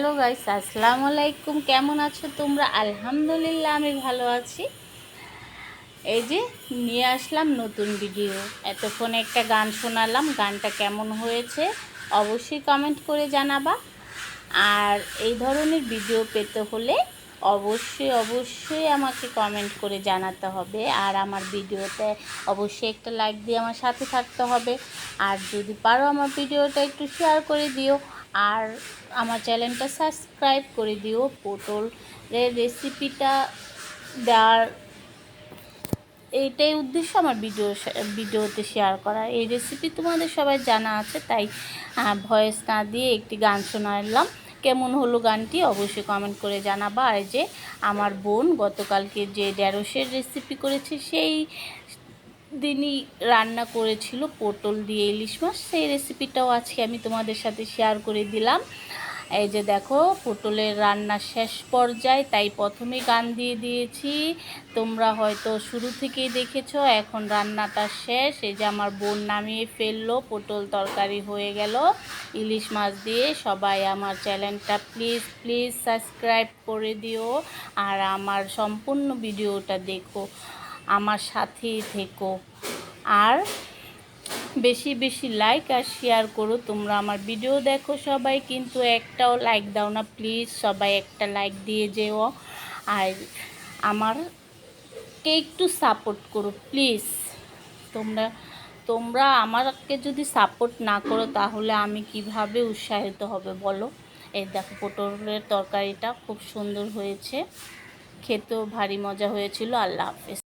Guys, আসসালামু আলাইকুম। কেমন আছো তোমরা? আলহামদুলিল্লাহ, আমি ভালো আছি। এই যে, নিয়ে আসলাম নতুন ভিডিও এতক্ষণ একটা গান শোনালাম, গানটা কেমন হয়েছে অবশ্যই কমেন্ট করে জানাবা। আর এই ধরনের ভিডিও পেতে হলে অবশ্যই অবশ্যই আমাকে কমেন্ট করে জানাতে হবে। আর আমার ভিডিওতে অবশ্যই একটা লাইক দিয়ে আমার সাথে থাকতে হবে। আর যদি পারো আমার ভিডিওটা একটু শেয়ার করে দিও। আর আমার চ্যানেলটা সাবস্ক্রাইব করে দিও পটলের রেসিপিটা দেওয়ার এইটাই উদ্দেশ্য আমার ভিডিও ভিডিওতে শেয়ার করা। এই রেসিপি তোমাদের সবাই জানা আছে, তাই ভয়েস না দিয়ে একটি গান শোনালাম। কেমন হলো গানটি অবশ্যই কমেন্ট করে জানাবা। আর যে আমার বোন গতকালকে যে ঢ্যাঁড়সের রেসিপি করেছে, সেই দিনই রান্না করেছিল পটল দিয়ে ইলিশ মাছ। সেই রেসিপিটাও আজকে আমি তোমাদের সাথে শেয়ার করে দিলাম। এই যে দেখো, পটলের রান্না শেষ পর্যায়ে, তাই প্রথমে গান দিয়ে দিয়েছি। তোমরা হয়তো শুরু থেকেই দেখেছ, এখন রান্নাটা শেষ। এই যে আমার বোন নামিয়ে ফেলল, পটল তরকারি হয়ে গেল। ইলিশ মাছ দিয়ে সবাই আমার চ্যানেলটা প্লিজ প্লিজ সাবস্ক্রাইব করে দিও। আর আমার সম্পূর্ণ ভিডিওটা দেখো। আমার সাথেই থেকো। আর বেশি বেশি লাইক আর শেয়ার করো। তোমরা আমার ভিডিও দেখো সবাই, কিন্তু একটাও লাইক দাও না। প্লিজ সবাই একটা লাইক দিয়ে যেও। আর আমারকে একটু সাপোর্ট করো প্লিজ তোমরা তোমরা আমাকে যদি সাপোর্ট না করো, তাহলে আমি কীভাবে উৎসাহিত হবে বলো? এই দেখো, পটলের তরকারিটা খুব সুন্দর হয়েছে। খেতেও ভারী মজা হয়েছিল। আল্লাহ হাফেজ।